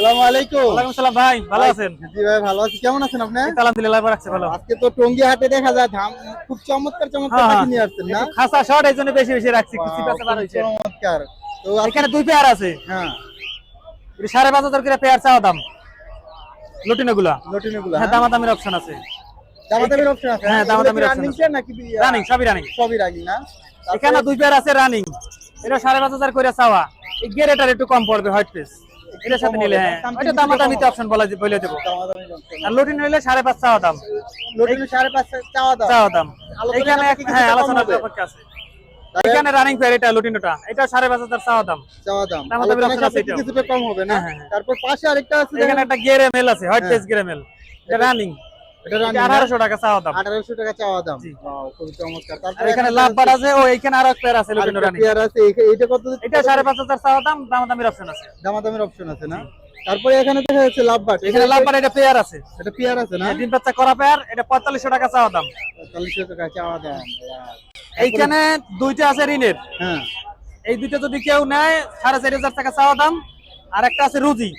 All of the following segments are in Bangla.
আসসালামু আলাইকুম। ওয়ালাইকুম সালাম ভাই ভালো আছেন? জি ভাই ভালো আছি। কেমন আছেন আপনি? আলহামদুলিল্লাহ ভালো আছে ভালো। আজকে তো টঙ্গি হাটে দেখা যায় ধাম খুব চমৎকার চমৎকার পাখি। নিয়ে আসছেন না? একটু খাসা শর্ট এই বেশি বেশি রাখছি কিছু কাছে বার খুবই চমৎকার। তো এখানে দুই পেয়ার আছে। হ্যাঁ। এটা সাড়ে পাঁচ হাজার করে পেয়ার চাওয়া দাম। লটিনো গুলা লটিনগুলো হ্যাঁ দামাদামির অপশন আছে। দামাদামির অপশন আছে হ্যাঁ, দামাদামির option রানিং নাকি রানিং সবই রানিং সবই রানিং না? এখানে দুই পেয়ার আছে রানিং এটা সাড়ে পাঁচ হাজার করে চাওয়া। এই গেরেটার একটু কম পড়বে হোয়াইট পেস এটার সাথে নিলে হ্যাঁ। কিছু দামাদামিতে কম অপশন বলা বলে দেবো। আর লটিনো নিলে সাড়ে পাঁচ চাওয়া দাম। লটিনো সাড়ে পাঁচ চাওয়া দাম। এখানে হ্যাঁ আলোচনা। আছে। এখানে রানিং ফেয়ার এটা লুটিনোটা এটা সাড়ে পাঁচ হাজার চাওয়া দাম। চাওয়া দাম। কিছুটা কম হবে না? হ্যাঁ, হ্যাঁ। তারপর পাশে আরেকটা আছে এখানে একটা গেরে মেল আছে হোয়াইট হ্যাঁ। পেস গেরে মেল এটা রানিং আঠারোশো টাকা চাওয়া দাম। আঠারোশো টাকা চাওয়া দাম। খুবই চমৎকার। তারপর এখানে লাভ বার আছে ও এখানে আরও পেয়ার আছে পেয়ার কত এটা সাড়ে পাঁচ হাজার চাওয়া দাম দামাদামির অপশন আছে। দামাদামের অপশন আছে না? তারপরে এখানে দেখা যাচ্ছে এখানে লাভ বার এটা পেয়ার আছে। এটা পেয়ার আছে না? ডিম বাচ্চা করা পেয়ার এটা পঁয়তাল্লিশশো টাকা চাওয়া দাম। পঁয়তাল্লিশশো টাকা চাওয়া দাম এইখানে দুইটা আছে ঋণের। হ্যাঁ। এই দুইটা যদি কেউ নেয় সাড়ে চারি হাজার টাকা চাওয়া দাম। আর একটা আছে রুজি।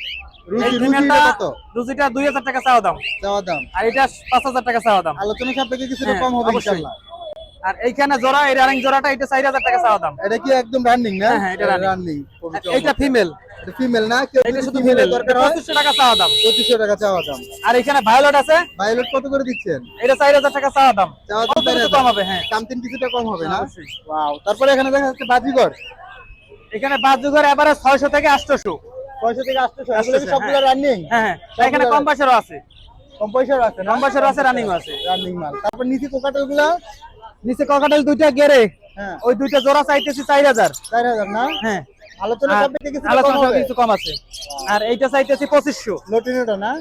আর এখানে ভায়োলেট আছে। ভায়োলেট কত করে দিচ্ছেন? এটা 4000 টাকা চাওয়া দাম। কম হবে? হ্যাঁ। কিছুটা কম হবে না? তারপরে এখানে দেখা যাচ্ছে বাজিগর। এখানে বাজিগর এবারে 600 থেকে 800 আলোচনা কম আছে। আর এইটা পঁচিশশো। না?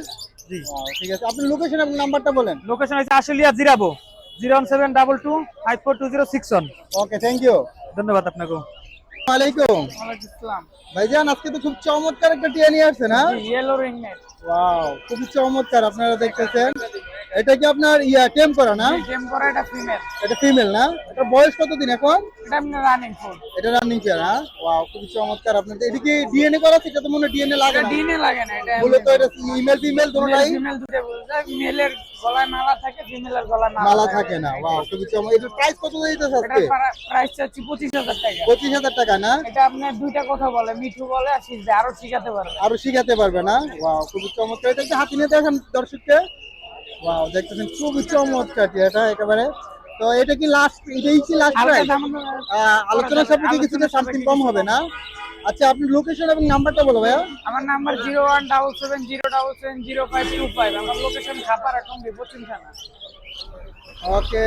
ঠিক আছে। আপনি নাম্বারটা বলেন। লোকেশন হচ্ছে Ashulia Jirabo. Zero seven double two five four two zero six okay thank you ধন্যবাদ আপনাকে ইসলাম ভাইজান আজকে তো খুব চমৎকার একটা টিয়া নিয়ে আসছে না ইয়েলো রিংনেট ওয়াও খুবই চমৎকার আপনারা দেখতেছেন। এটা কি আপনার ইয়া টেম করা না? গেম করা এটা ফিমেল এটা ফিমেল না? এটা বয়স কত দিন এখন? এটা রানিং ফুড এটা রানিং পেয়ার হ্যাঁ? ওয়াও খুবই চমৎকার আপনাদের। এটা কি ডিএনএ করা আছে? এটা তো মনে ডিএনএ লাগে না। ডিনে লাগে না এটা মূলত এটা ইমেল ফিমেল দুটোটাই ফিমেল দুটো বলতে মেলের গলায় মালা থাকে ফিমেলের গলায় মালা থাকে। না। ওয়াও খুবই চমৎকার। এটার প্রাইস কত দিতেছে আজকে? প্রাইস চাচ্ছি পঁচিশ হাজার টাকা। পঁচিশ হাজার টাকা না? এটা আপনার দুইটা কথা বলে মিঠু বলে আর শিখবে আরও শিখাতে পারবে। আরও শিখাতে পারবে না? ওয়াও খুবই চমৎকার। এটা কি হাতি নিয়ে দেখেন দর্শককে। ওয়াও দেখতেছেন খুবই চমৎকার এটা একেবারে। তো এটা কি লাস্ট এটাই কি লাস্ট প্রাইস আলোচনা সাপেক্ষে কিছুটা সামথিং কম হবে না? আচ্ছা আপনি লোকেশন এবং নাম্বারটা বলো ভাইয়া। আমার number zero one double seven zero double seven zero five two five আমার লোকেশন খাপার এখন পশ্চিম থানা। ওকে